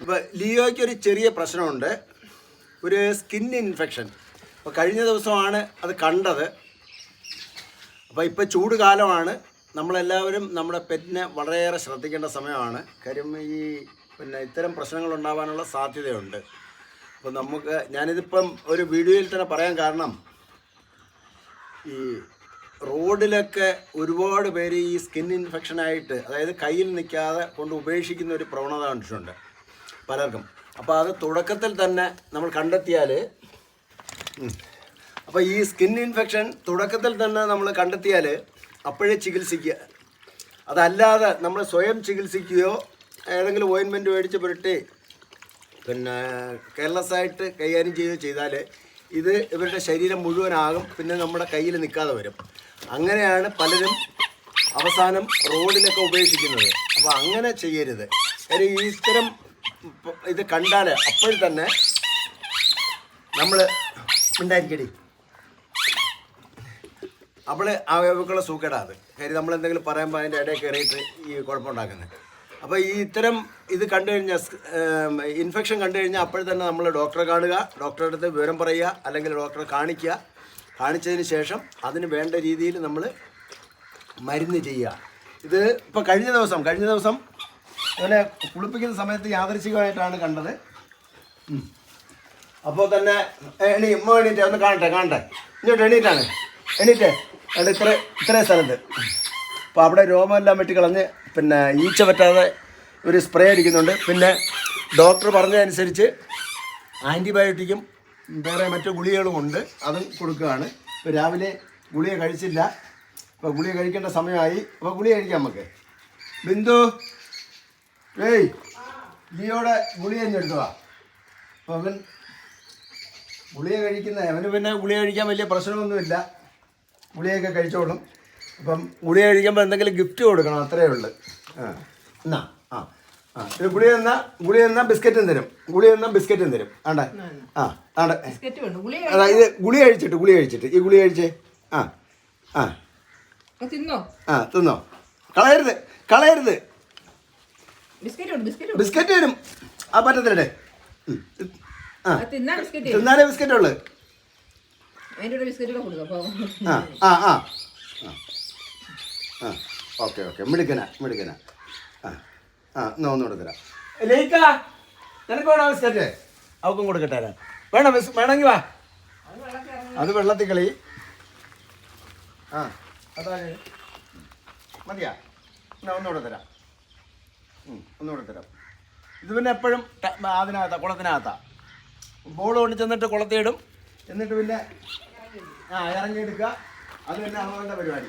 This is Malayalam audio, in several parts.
അപ്പോൾ ലിയോയ്ക്ക് ഒരു ചെറിയ പ്രശ്നമുണ്ട്. ഒരു സ്കിൻ ഇൻഫെക്ഷൻ. അപ്പോൾ കഴിഞ്ഞ ദിവസമാണ് അത് കണ്ടത്. അപ്പോൾ ഇപ്പോൾ ചൂട് കാലമാണ് നമ്മളെല്ലാവരും നമ്മുടെ പെറ്റിനെ വളരെയേറെ ശ്രദ്ധിക്കേണ്ട സമയമാണ്. കാര്യം ഈ പിന്നെ ഇത്തരം പ്രശ്നങ്ങൾ ഉണ്ടാവാനുള്ള സാധ്യതയുണ്ട്. അപ്പോൾ നമുക്ക് ഞാനിതിപ്പം ഒരു വീഡിയോയിൽ തന്നെ പറയാൻ കാരണം ഈ റോഡിലൊക്കെ ഒരുപാട് പേര് ഈ സ്കിൻ ഇൻഫെക്ഷനായിട്ട് അതായത് കയ്യിൽ നിൽക്കാതെ കൊണ്ട് ഉപേക്ഷിക്കുന്ന ഒരു പ്രവണത കണ്ടിട്ടുണ്ട് പലർക്കും. അപ്പോൾ അത് തുടക്കത്തിൽ തന്നെ നമ്മൾ കണ്ടെത്തിയാൽ അപ്പോൾ ഈ സ്കിൻ ഇൻഫെക്ഷൻ തുടക്കത്തിൽ തന്നെ നമ്മൾ കണ്ടെത്തിയാൽ അപ്പോഴേ ചികിത്സിക്കുക. അതല്ലാതെ നമ്മൾ സ്വയം ചികിത്സിക്കുകയോ ഏതെങ്കിലും ഓയിൻമെന്റ് മേടിച്ച് പുരട്ടി പിന്നെ കെയർലെസ് ആയിട്ട് കൈകാര്യം ചെയ്യുകയോ ചെയ്താൽ ഇത് ഇവരുടെ ശരീരം മുഴുവനാകും പിന്നെ നമ്മുടെ കയ്യിൽ നിൽക്കാതെ വരും. അങ്ങനെയാണ് പലരും അവസാനം റോഡിലൊക്കെ ഉപേക്ഷിക്കുന്നത്. അപ്പോൾ അങ്ങനെ ചെയ്യരുത്. ഒരു ഇത്തരം ഇത് കണ്ടാൽ അപ്പോൾ തന്നെ നമ്മൾ ഉണ്ടായിരിക്കടി. അവൾ അവക്കുള്ള സൂക്കേടാ അത്. കാര്യം നമ്മൾ എന്തെങ്കിലും പറയുമ്പോൾ അതിന്റെ ഇടയിൽ കയറിയിട്ട് ഈ കുഴപ്പമുണ്ടാക്കുന്നത് അപ്പോൾ ഈ ഇത്തരം ഇത് കണ്ടു കഴിഞ്ഞാൽ ഇൻഫെക്ഷൻ കണ്ടു കഴിഞ്ഞാൽ അപ്പോൾ തന്നെ നമ്മൾ ഡോക്ടറെ കാണുക ഡോക്ടറുടെ അടുത്ത് വിവരം പറയുക അല്ലെങ്കിൽ ഡോക്ടറെ കാണിക്കുക. കാണിച്ചതിന് ശേഷം അതിന് വേണ്ട രീതിയിൽ നമ്മൾ മരുന്ന് ചെയ്യുക. ഇത് ഇപ്പോൾ കഴിഞ്ഞ ദിവസം കഴിഞ്ഞ ദിവസം ഇവനെ കുളിപ്പിക്കുന്ന സമയത്ത് യാദൃശികമായിട്ടാണ് കണ്ടത്. അപ്പോൾ തന്നെ എണീ ഉമ്മ എണീറ്റേ ഒന്ന് കാണട്ടെ കാണട്ടെ. ഇങ്ങോട്ട് എണീറ്റാണ്. എണീറ്റേ. അവിടെ ഇത്ര ഇത്രയും സ്ഥലത്ത്. അപ്പോൾ അവിടെ രോമമെല്ലാം വെട്ടി കളഞ്ഞ് പിന്നെ ഈച്ച പറ്റാതെ ഒരു സ്പ്രേ അടിക്കുന്നുണ്ട്. പിന്നെ ഡോക്ടർ പറഞ്ഞതനുസരിച്ച് ആന്റിബയോട്ടിക്കും വേറെ മറ്റു ഗുളികകളും ഉണ്ട്. അതും കൊടുക്കുകയാണ്. ഇപ്പോൾ രാവിലെ ഗുളിക കഴിച്ചില്ല. അപ്പോൾ ഗുളിക കഴിക്കേണ്ട സമയമായി. അപ്പോൾ ഗുളിക കഴിക്കാം നമുക്ക്. ബിന്ദു ഏയ് ലിയോടെ ഗുളിക കഴിഞ്ഞെടുത്തതാ അപ്പോൾ അവൻ ഗുളിക കഴിക്കുന്ന അവന് പിന്നെ ഗുളിക കഴിക്കാൻ വലിയ പ്രശ്നമൊന്നുമില്ല. ഗുളികയൊക്കെ കഴിച്ചോളും. അപ്പം ഗുളിക കഴിക്കുമ്പോൾ എന്തെങ്കിലും ഗിഫ്റ്റ് കൊടുക്കണം അത്രയേ ഉള്ളൂ. ആ എന്നാ ആ. ആ ഇത് ഗുളിക എന്നാ ഗുളിക എന്നാ ബിസ്ക്കറ്റും തരും. ഗുളിക എന്നാ ബിസ്ക്കറ്റും തരും. ആണ്ടെ. ആ ആണ്ടെ. അതാ ഇത് ഗുളിക കഴിച്ചിട്ട് ഗുളിക കഴിച്ചിട്ട്. ഈ ഗുളിക കഴിച്ചേ. ആ ആ. തിന്നോ? ആ തിന്നോ. കളയരുത് കളയരുത്. ബിസ്ക്കറ്റ് തരും. ആ പറ്റത്തില്ലേ ആ. തിന്നാലേ ബിസ്ക്കറ്റ് ഉള്ളു. ആ ആ. ആ. ആ. Okay okay. മിടുക്കന മിടുക്കന. ആ എന്നാ ഒന്നുകൂടെ തരാം. ലേക്ക നിനക്ക് വേണോ അവക്കും കൊടുക്കട്ടെ തരാം. വേണോ ബിസ് വേണമെങ്കിൽ വാ. അത് വെള്ളത്തിൽ കളി. ആ. അതാ മതിയാ. എന്നാ ഒന്നുകൂടെ തരാം. ഒന്നുകൂടെ തരാം. ഇത് പിന്നെ എപ്പോഴും അതിനകത്താ കുളത്തിനകത്താ. ബോൾ കൊണ്ട് ചെന്നിട്ട് കുളത്തിയിടും. എന്നിട്ട് പിന്നെ ആ ഇറങ്ങിയെടുക്കുക. അത് തന്നെ അവളുടെ പരിപാടി.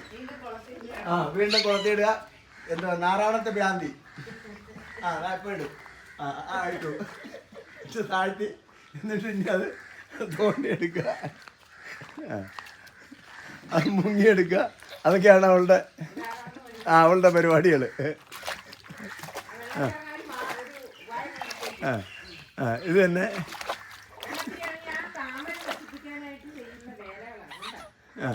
ആ വീണ്ടും കുളത്തിയിടുക. എന്താ നാറാണത്തെ ഭ്രാന്തി. ആ ഇപ്പം താഴ്ത്തി. എന്നിട്ട് ഇനി അത് തോണ്ടിയെടുക്കുക. അത് മുങ്ങിയെടുക്കുക അതൊക്കെയാണ് അവളുടെ ആ അവളുടെ പരിപാടികൾ ആ. ആ ഇത് തന്നെ. ആ.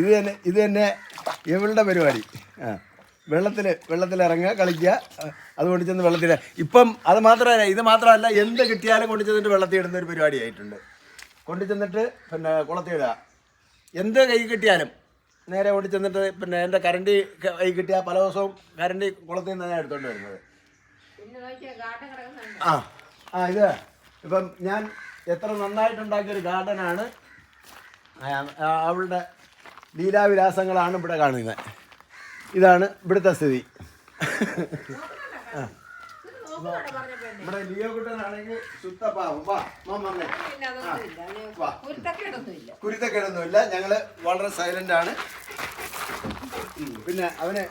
ഇത് തന്നെ ഇത് തന്നെ ഇവളുടെ പരിപാടി. ആ വെള്ളത്തിൽ വെള്ളത്തിൽ ഇറങ്ങുക കളിക്കുക അത് കൊണ്ട് ചെന്ന് വെള്ളത്തിൽ ഇപ്പം അത് മാത്രമല്ല ഇത് മാത്രമല്ല എന്ത് കിട്ടിയാലും കൊണ്ടുചെന്നിട്ട് വെള്ളത്തിൽ ഇടുന്ന ഒരു പരിപാടിയായിട്ടുണ്ട് കൊണ്ടു ചെന്നിട്ട് പിന്നെ കുളത്തിൽ ഇടുക. എന്ത് കൈ കിട്ടിയാലും നേരെ കൊണ്ട് ചെന്നിട്ട് പിന്നെ എന്റെ കരണ്ടി കൈ കിട്ടിയാൽ പല ദിവസവും കരണ്ടി കുളത്തിൽ നിന്ന് ഞാൻ എടുത്തോണ്ട് വരുന്നത്. ആ ആ ഇത് ഇപ്പം ഞാൻ എത്ര നന്നായിട്ടുണ്ടാക്കിയൊരു ഗാർഡനാണ് അവളുടെ ലീലാവിലാസങ്ങളാണ് ഇവിടെ കാണുന്നത്. ഇതാണ് ഇവിടുത്തെ സ്ഥിതി. ഇവിടെ ലിയോ കുട്ടനാണെങ്കിൽ ശുദ്ധപാവം വാ വാ. കുരുത്തക്കേടൊന്നുമില്ല. ഞങ്ങൾ വളരെ സൈലന്റ് ആണ്. പിന്നെ അവന്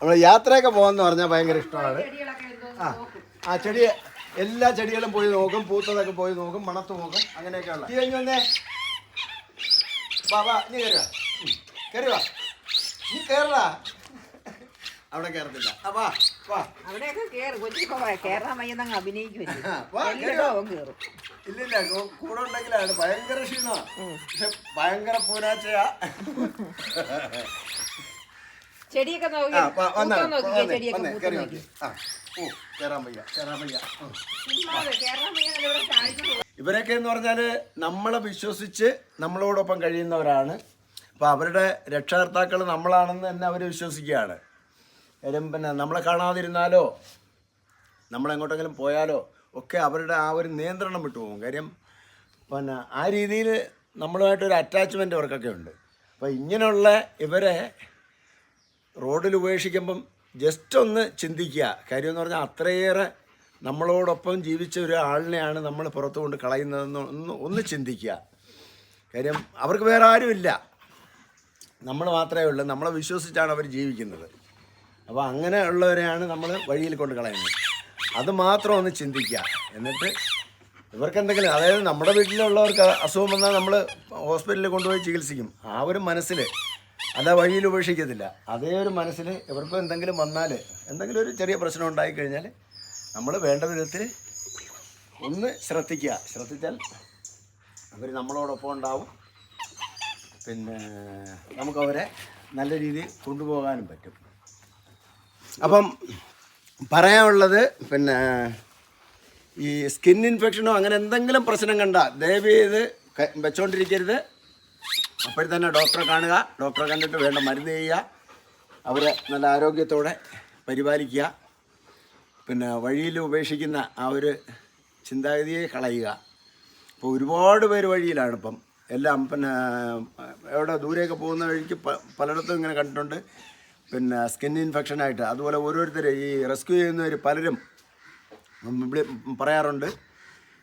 നമ്മൾ യാത്രയൊക്കെ പോകാന്ന് പറഞ്ഞാൽ ഭയങ്കര ഇഷ്ടമാണ്. ആ ആ ചെടി എല്ലാ ചെടികളും പോയി നോക്കും പൂത്തതൊക്കെ പോയി നോക്കും മണത്ത് നോക്കും കഴിഞ്ഞ് വന്നേ വാ വാ നീ കയറുക കയറുക നീ കയറുക അവിടെ കയറത്തില്ല ആ, വാ വാ. അവിടെയൊക്കെ കേറും. കൊച്ചിപ്പോ കേറാൻ വയ്യെന്നങ്ങ് അഭിനയിക്കുമല്ലോ ആ, വാ, എല്ലായിടവും അവൻ കേറും. ഇല്ലില്ല കൂ- കൂടെ ഉണ്ടെങ്കിലാണ് ഭയങ്കര ക്ഷീണോ പക്ഷെ ഭയങ്കര പൂനാച്ചയാ. ചെടിയൊക്കെ ആ, നോക്കി വ- വന്നാ, പൂക്കാൻ നോക്കിക്കേ വന്നേ, ചെടിയൊക്കെ വന്നേ, പൂത്ത് കയറി നോക്കി? നോക്കി. ആ, ഓ, കേറാൻ വയ്യ, കയറാൻ വയ്യ. ഉം. ചുമ്മാതെ കേറാൻ വയ്യെന്നല്ല ഇവിടെ കാണിച്ചു ഇവരൊക്കെ എന്ന് പറഞ്ഞാൽ നമ്മളെ വിശ്വസിച്ച് നമ്മളോടൊപ്പം കഴിയുന്നവരാണ്. അപ്പോൾ അവരുടെ രക്ഷകർത്താക്കൾ നമ്മളാണെന്ന് തന്നെ അവർ വിശ്വസിക്കുകയാണ്. കാര്യം പിന്നെ നമ്മളെ കാണാതിരുന്നാലോ നമ്മളെങ്ങോട്ടെങ്കിലും പോയാലോ ഒക്കെ അവരുടെ ആ ഒരു നിയന്ത്രണം വിട്ടുപോകും കാര്യം പിന്നെ ആ രീതിയിൽ നമ്മളുമായിട്ടൊരു അറ്റാച്ച്മെന്റ് അവർക്കൊക്കെ ഉണ്ട്. അപ്പോൾ ഇങ്ങനെയുള്ള ഇവരെ റോഡിൽ ഉപേക്ഷിക്കുമ്പം ജസ്റ്റ് ഒന്ന് ചിന്തിക്കുക. കാര്യം എന്ന് പറഞ്ഞാൽ അത്രയേറെ നമ്മളോടൊപ്പം ജീവിച്ച ഒരാളിനെയാണ് നമ്മൾ പുറത്തു കൊണ്ട് കളയുന്നതെന്ന് ഒന്ന് ഒന്ന് ചിന്തിക്കുക. കാര്യം അവർക്ക് വേറെ ആരുമില്ല. നമ്മൾ മാത്രമേ ഉള്ളൂ. നമ്മളെ വിശ്വസിച്ചാണ് അവർ ജീവിക്കുന്നത്. അപ്പോൾ അങ്ങനെ ഉള്ളവരെയാണ് നമ്മൾ വഴിയിൽ കൊണ്ട് കളയുന്നത്. അത് മാത്രം ഒന്ന് ചിന്തിക്കുക. എന്നിട്ട് ഇവർക്ക് എന്തെങ്കിലും അതായത് നമ്മുടെ വീട്ടിലുള്ളവർക്ക് അസുഖം വന്നാൽ നമ്മൾ ഹോസ്പിറ്റലിൽ കൊണ്ടുപോയി ചികിത്സിക്കും. ആ ഒരു മനസ്സിൽ അല്ല വഴിയിൽ ഉപേക്ഷിക്കത്തില്ല. അതേ ഒരു മനസ്സിൽ ഇവർക്കും എന്തെങ്കിലും വന്നാൽ എന്തെങ്കിലും ഒരു ചെറിയ പ്രശ്നം ഉണ്ടായിക്കഴിഞ്ഞാൽ നമ്മൾ വേണ്ട വിധത്തിൽ ഒന്ന് ശ്രദ്ധിക്കുക. ശ്രദ്ധിച്ചാൽ അവർ നമ്മളോടൊപ്പം ഉണ്ടാവും. പിന്നെ നമുക്കവരെ നല്ല രീതിയിൽ കൊണ്ടുപോകാനും പറ്റും. അപ്പം പറയാനുള്ളത് പിന്നെ ഈ സ്കിൻ ഇൻഫെക്ഷനോ അങ്ങനെ എന്തെങ്കിലും പ്രശ്നം കണ്ടാൽ ദയവ് ചെയ്ത് വെച്ചോണ്ടിരിക്കരുത്. അപ്പോഴും തന്നെ ഡോക്ടറെ കാണുക. ഡോക്ടറെ കണ്ടിട്ട് വേണ്ട മരുന്ന് ചെയ്യുക. അവരെ നല്ല ആരോഗ്യത്തോടെ പരിപാലിക്കുക. പിന്നെ വഴിയിൽ ഉപേക്ഷിക്കുന്ന ആ ഒരു ചിന്താഗതിയെ കളയുക. ഇപ്പോൾ ഒരുപാട് പേര് വഴിയിലാണ് ഇപ്പം. എല്ലാം പിന്നെ എവിടെ ദൂരെയൊക്കെ പോകുന്ന വഴിക്ക് പലയിടത്തും ഇങ്ങനെ കണ്ടിട്ടുണ്ട്. പിന്നെ സ്കിൻ ഇൻഫെക്ഷനായിട്ട് അതുപോലെ ഓരോരുത്തർ ഈ റെസ്ക്യൂ ചെയ്യുന്നവർ പലരും പറയാറുണ്ട്.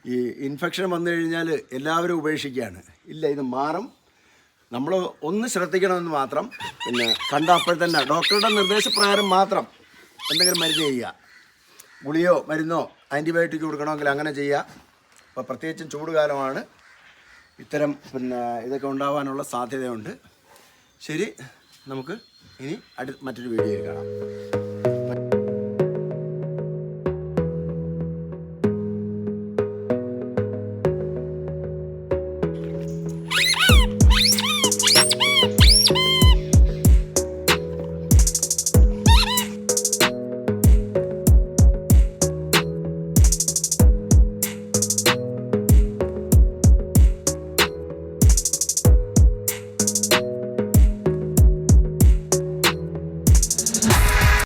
ഈ ഇൻഫെക്ഷൻ വന്നു കഴിഞ്ഞാൽ എല്ലാവരും ഉപേക്ഷിക്കുകയാണ്. ഇല്ല ഇത് മാറും. നമ്മൾ ഒന്ന് ശ്രദ്ധിക്കണമെന്ന് മാത്രം. പിന്നെ കണ്ട അപ്പോൾ തന്നെ ഡോക്ടറുടെ നിർദ്ദേശപ്രകാരം മാത്രം എന്തെങ്കിലും മരുന്ന് ചെയ്യുക. ഗുളിയോ മരുന്നോ ആന്റിബയോട്ടിക് കൊടുക്കണമെങ്കിൽ അങ്ങനെ ചെയ്യുക. അപ്പോൾ പ്രത്യേകിച്ചും ചൂട് കാലമാണ് ഇത്തരം പിന്നെ ഇതൊക്കെ ഉണ്ടാവാനുള്ള സാധ്യതയുണ്ട്. ശരി നമുക്ക് ഇനി അടു മറ്റൊരു വീഡിയോ കാണാം.